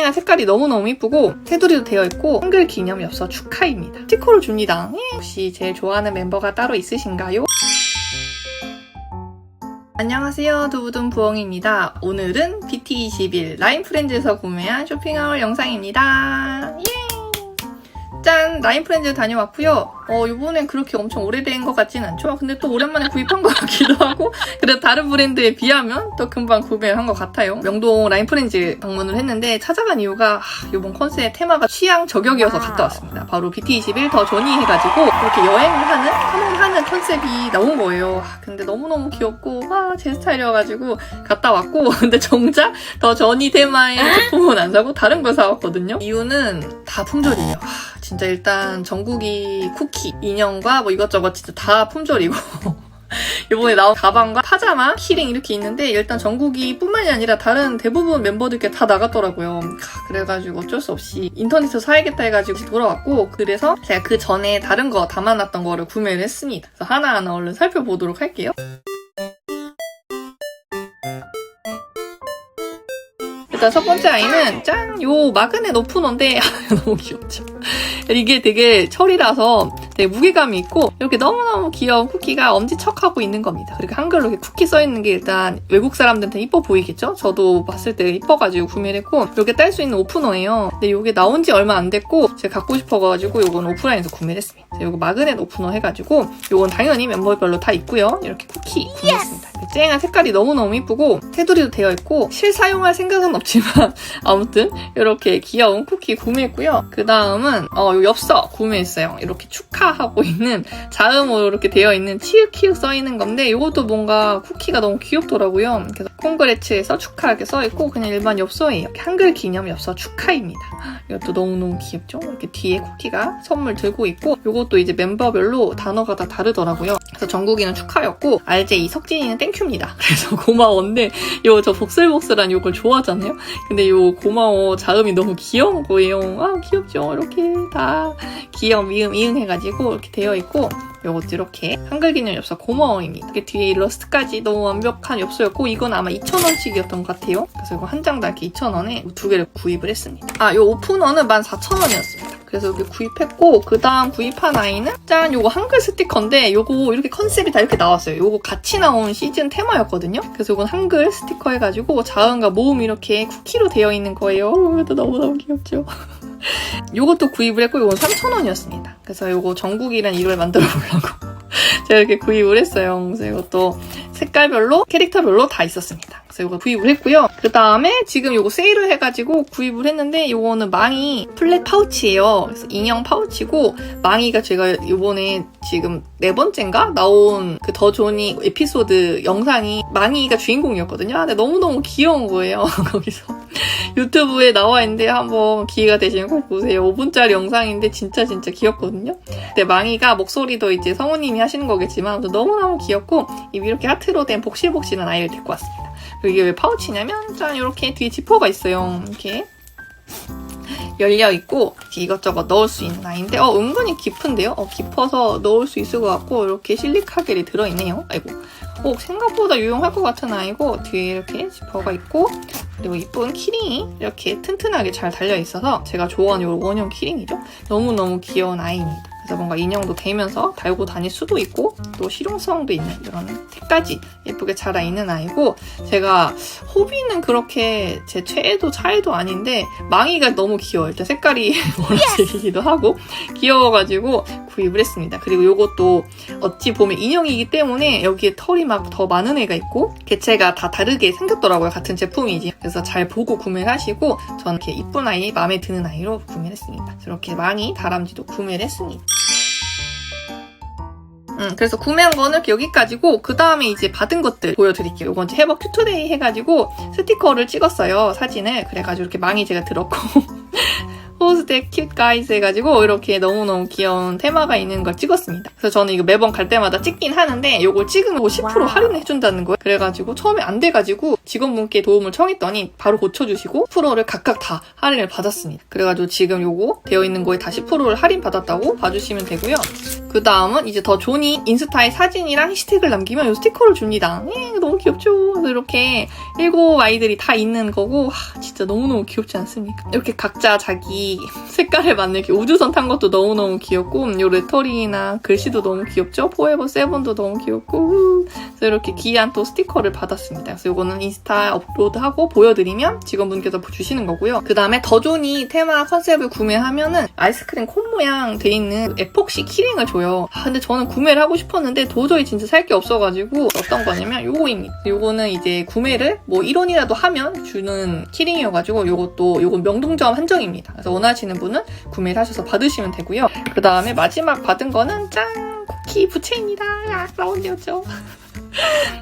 다양한 색깔이 너무너무 이쁘고 테두리도 되어 있고 한글 기념 엽서 축하입니다. 스티커를 줍니다. 예, 혹시 제일 좋아하는 멤버가 따로 있으신가요? 안녕하세요. 두부둔 부엉입니다. 오늘은 BT21 라인 프렌즈에서 구매한 쇼핑하울 영상입니다. 예! 짠! 라인 프렌즈 다녀왔고요. 어, 이번엔 그렇게 엄청 오래된 것 같진 않죠? 근데 또 오랜만에 구입한 것 같기도 하고 그래도 다른 브랜드에 비하면 또 금방 구매를 한것 같아요. 명동 라인 프렌즈 방문을 했는데 찾아간 이유가 하, 이번 컨셉 테마가 취향 저격이어서 갔다 왔습니다. 바로 BT21 더 조니 해가지고 이렇게 여행을 하는, 탐험하는 컨셉이 나온 거예요. 하, 근데 너무너무 귀엽고 와, 제 스타일이어가지고 갔다 왔고 근데 정작 더 조니 테마의 제품은 안 사고 다른 걸 사왔거든요. 이유는 다 품절이에요. 하, 진짜 일단 전국이 쿠키, 인형과 뭐 이것저것 진짜 다 품절이고 이번에 나온 가방과 파자마, 키링 이렇게 있는데 일단 전국이 뿐만이 아니라 다른 대부분 멤버들께 다 나갔더라고요. 하, 그래가지고 어쩔 수 없이 인터넷에서 사야겠다 해가지고 돌아왔고 그래서 제가 그 전에 다른 거 담아놨던 거를 구매를 했습니다. 그래서 하나하나 얼른 살펴보도록 할게요. 일단 첫 번째 아이는 짠! 요 마그넷 오프너인데 너무 귀엽죠? 이게 되게 철이라서 되게 무게감이 있고 이렇게 너무너무 귀여운 쿠키가 엄지척하고 있는 겁니다. 그리고 한글로 이렇게 쿠키 써있는 게 일단 외국 사람들한테 이뻐 보이겠죠? 저도 봤을 때 이뻐가지고 구매를 했고 이렇게 딸 수 있는 오프너예요. 근데 이게 나온 지 얼마 안 됐고 제가 갖고 싶어가지고 이건 오프라인에서 구매를 했습니다. 이거 마그넷 오프너 해가지고 이건 당연히 멤버별로 다 있고요. 이렇게 쿠키 구매했습니다. 쨍한 색깔이 너무너무 이쁘고 테두리도 되어 있고 실사용할 생각은 없지만 아무튼 이렇게 귀여운 쿠키 구매했고요. 그 다음은 어, 요 엽서 구매했어요. 이렇게 축하하고 있는 자음으로 이렇게 되어 있는 치읓키읔 써 있는 건데 이것도 뭔가 쿠키가 너무 귀엽더라고요. 그래서 콩그레츠에서 축하하게 써 있고 그냥 일반 엽서예요. 한글 기념 엽서 축하입니다. 이것도 너무너무 귀엽죠? 이렇게 뒤에 쿠키가 선물 들고 있고 이것도 이제 멤버별로 단어가 다 다르더라고요. 그래서 정국이는 축하였고 RJ 석진이는 땡큐입니다. 그래서 고마워인데 요 저 복슬복슬한 요걸 좋아하잖아요. 근데 요 고마워 자음이 너무 귀여운 거예요. 아 귀엽죠? 이렇게 다 귀여운 미음 이응 해가지고 이렇게 되어 있고 요것도 이렇게 한글 기념 엽서 고마워입니다. 이렇게 뒤에 일러스트까지 너무 완벽한 엽서였고 이건 아마 2,000원씩이었던 것 같아요. 그래서 이거 한장다 이렇게 2,000원에 두 개를 구입을 했습니다. 아, 요 오프너는 14,000원이었습니다. 그래서 여기 구입했고 그 다음 구입한 아이는 짠 요거 한글 스티커인데 요거 이렇게 컨셉이 다 이렇게 나왔어요. 요거 같이 나온 시즌 테마였거든요. 그래서 요건 한글 스티커 해가지고 자음과 모음 이렇게 쿠키로 되어 있는 거예요. 이것도 너무너무 귀엽죠. 요것도 구입을 했고 요건 3,000원이었습니다. 그래서 요거 전국이란 이걸 만들어 보려고 제가 이렇게 구입을 했어요. 그래서 이것도 색깔별로 캐릭터별로 다 있었습니다. 그래서 이거 구입을 했고요. 그 다음에 지금 요거 세일을 해가지고 구입을 했는데 요거는 망이 플랫 파우치예요. 그래서 인형 파우치고 망이가 제가 요번에 지금 네 번째인가 나온 그더 조니 에피소드 영상이 망이가 주인공이었거든요. 근데 너무너무 귀여운 거예요. 거기서 유튜브에 나와 있는데 한번 기회가 되시면 꼭 보세요. 5분짜리 영상인데 진짜 진짜 귀엽거든요. 근데 망이가 목소리도 이제 성우님이 하시는 거겠지만 너무너무 귀엽고 이렇게 하트 로 된 복실복실한 아이를 데리고 왔습니다. 이게 왜 파우치냐면 짠 이렇게 뒤에 지퍼가 있어요. 이렇게 열려 있고 이것저것 넣을 수 있는 아이인데 어 은근히 깊은데요? 어 깊어서 넣을 수 있을 것 같고 이렇게 실리카겔이 들어 있네요. 아이고 오 생각보다 유용할 것 같은 아이고 뒤에 이렇게 지퍼가 있고 그리고 이쁜 키링이 이렇게 튼튼하게 잘 달려 있어서 제가 좋아하는 이 원형 키링이죠. 너무너무 귀여운 아이입니다. 뭔가 인형도 대면서 달고 다닐 수도 있고 또 실용성도 있는 이런 색까지 예쁘게 자라 있는 아이고 제가 호비는 그렇게 제 최애도 차이도 아닌데 망이가 너무 귀여워요. 일단 색깔이 보라색이기도 하고 귀여워가지고 구입을 했습니다. 그리고 이것도 어찌 보면 인형이기 때문에 여기에 털이 막 더 많은 애가 있고 개체가 다 다르게 생겼더라고요. 같은 제품이지. 그래서 잘 보고 구매를 하시고 저는 이렇게 이쁜 아이, 마음에 드는 아이로 구매를 했습니다. 이렇게 망이 다람쥐도 구매를 했습니다. 음, 그래서 구매한 거는 여기까지고 그 다음에 이제 받은 것들 보여드릴게요. 이건 해버 큐투데이 해가지고 스티커를 찍었어요. 사진을. 그래가지고 이렇게 망이 제가 들었고 호스데 큐 가이즈 해가지고 이렇게 너무너무 귀여운 테마가 있는 걸 찍었습니다. 그래서 저는 이거 매번 갈 때마다 찍긴 하는데 이걸 찍으면 10% 할인해준다는 거예요. 그래가지고 처음에 안 돼가지고 직원분께 도움을 청했더니 바로 고쳐주시고 10%를 각각 다 할인을 받았습니다. 그래가지고 지금 요거 되어 있는 거에 다 10%를 할인 받았다고 봐주시면 되고요. 그 다음은 이제 더 존이 인스타에 사진이랑 해시태그를 남기면 이 스티커를 줍니다. 예, 너무 귀엽죠? 이렇게 일곱 아이들이 다 있는 거고, 하, 진짜 너무너무 귀엽지 않습니까? 이렇게 각자 자기 색깔에 맞는 이렇게 우주선 탄 것도 너무너무 귀엽고, 요 레터링이나 글씨도 너무 귀엽죠? 포에버 세븐도 너무 귀엽고, 그래서 이렇게 귀한 또 스티커를 받았습니다. 그래서 이거는 인스타 업로드하고 보여드리면 직원분께서 주시는 거고요. 그 다음에 더 존이 테마 컨셉을 구매하면은 아이스크림 콘 모양 돼 있는 에폭시 키링을 줘 요. 아, 근데 저는 구매를 하고 싶었는데 도저히 진짜 살 게 없어가지고 어떤 거냐면 요거입니다. 요거는 이제 구매를 뭐 1원이라도 하면 주는 키링이어가지고 요것도 요건 명동점 한정입니다. 그래서 원하시는 분은 구매를 하셔서 받으시면 되고요. 그 다음에 마지막 받은 거는 짠! 쿠키 부채입니다. 아, 라운드였죠.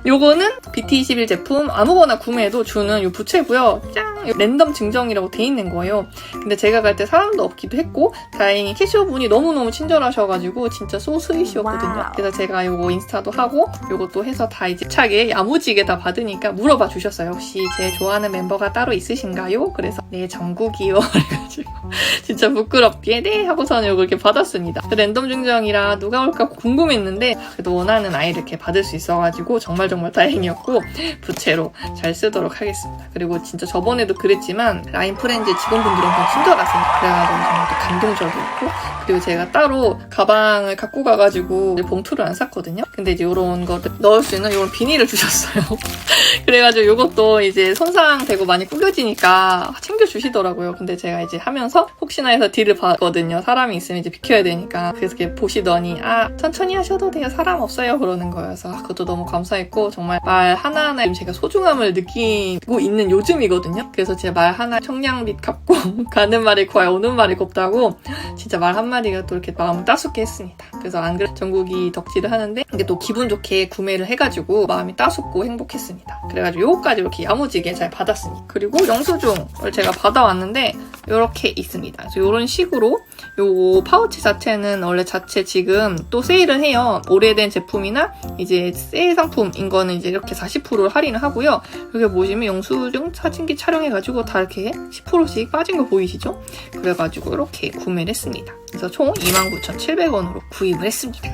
요거는 BT21 제품 아무거나 구매해도 주는 요 부채고요. 짱! 랜덤 증정이라고 돼 있는 거예요. 근데 제가 갈 때 사람도 없기도 했고 다행히 캐셔분이 너무너무 친절하셔가지고 진짜 소스윗이었거든요. 그래서 제가 요거 인스타도 하고 요것도 해서 다 이제 차게 야무지게 다 받으니까 물어봐 주셨어요. 혹시 제 좋아하는 멤버가 따로 있으신가요? 그래서 네 정국이요. 그래가지고 진짜 부끄럽게 네 하고서는 요걸 이렇게 받았습니다. 그 랜덤 증정이라 누가 올까 궁금했는데 그래도 원하는 아이를 이렇게 받을 수 있어가지고 정말 정말 다행이었고 부채로 잘 쓰도록 하겠습니다. 그리고 진짜 저번에도 그랬지만 라인 프렌즈 직원분들이 엄청 친절하세요. 그래가지고 정말 또 감동적이었고 그리고 제가 따로 가방을 갖고 가가지고 봉투를 안 샀거든요. 근데 이제 이런 거를 넣을 수 있는 이런 비닐을 주셨어요. 그래가지고 이것도 이제 손상되고 많이 구겨지니까 챙겨주시더라고요. 근데 제가 이제 하면서 혹시나 해서 딜을 봤거든요. 사람이 있으면 이제 비켜야 되니까. 그래서 이렇게 보시더니 아 천천히 하셔도 돼요. 사람 없어요. 그러는 거여서 아, 그것도 너무 감사했고 정말 말 하나하나 지금 제가 소중함을 느끼고 있는 요즘이거든요. 그래서 제 말 하나 청량빛 같고 가는 말이 과연 오는 말이 곱다고 진짜 말 한마디가 또 이렇게 마음을 따숩게 했습니다. 그래서 안 그래 전국이 덕질을 하는데 이게 또 기분 좋게 구매를 해가지고 마음이 따숩고 행복했습니다. 그래가지고 요거까지 이렇게 야무지게 잘 받았습니다. 그리고 영수증을 제가 받아왔는데 이렇게 있습니다. 그래서 이런 식으로 요 파우치 자체는 원래 자체 지금 또 세일을 해요. 오래된 제품이나 이제 세일 상품인 거는 이제 이렇게 40% 할인을 하고요. 여기 보시면 영수증 사진기 촬영해가지고 다 이렇게 10%씩 빠진 거 보이시죠? 그래가지고 이렇게 구매를 했습니다. 그래서 총 29,700원으로 구입을 했습니다.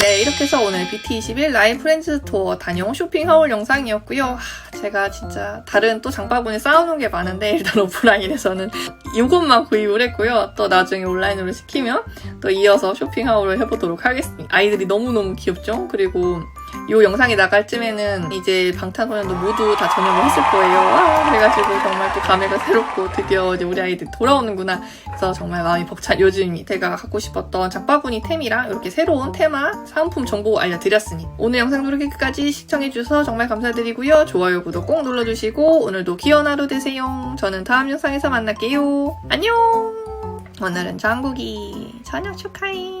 네, 이렇게 해서 오늘 BT21 라인 프렌즈 스토어 다녀온 쇼핑 하울 영상이었고요. 하, 제가 진짜 다른 또 장바구니 쌓아놓은 게 많은데 일단 오프라인에서는 이것만 구입을 했고요. 또 나중에 온라인으로 시키면 또 이어서 쇼핑 하울을 해보도록 하겠습니다. 아이들이 너무너무 귀엽죠? 그리고 이 영상이 나갈 쯤에는 이제 방탄소년도 모두 다 전역을 했을 거예요. 와, 그래가지고 정말 또 감회가 새롭고 드디어 이제 우리 아이들 돌아오는구나. 그래서 정말 마음이 벅찬 요즘이 제가 갖고 싶었던 장바구니 템이랑 이렇게 새로운 테마 사은품 정보 알려드렸으니 오늘 영상도 이렇게 끝까지 시청해주셔서 정말 감사드리고요. 좋아요, 구독 꼭 눌러주시고 오늘도 귀여운 하루 되세요. 저는 다음 영상에서 만날게요. 안녕! 오늘은 장국이 저녁 축하해.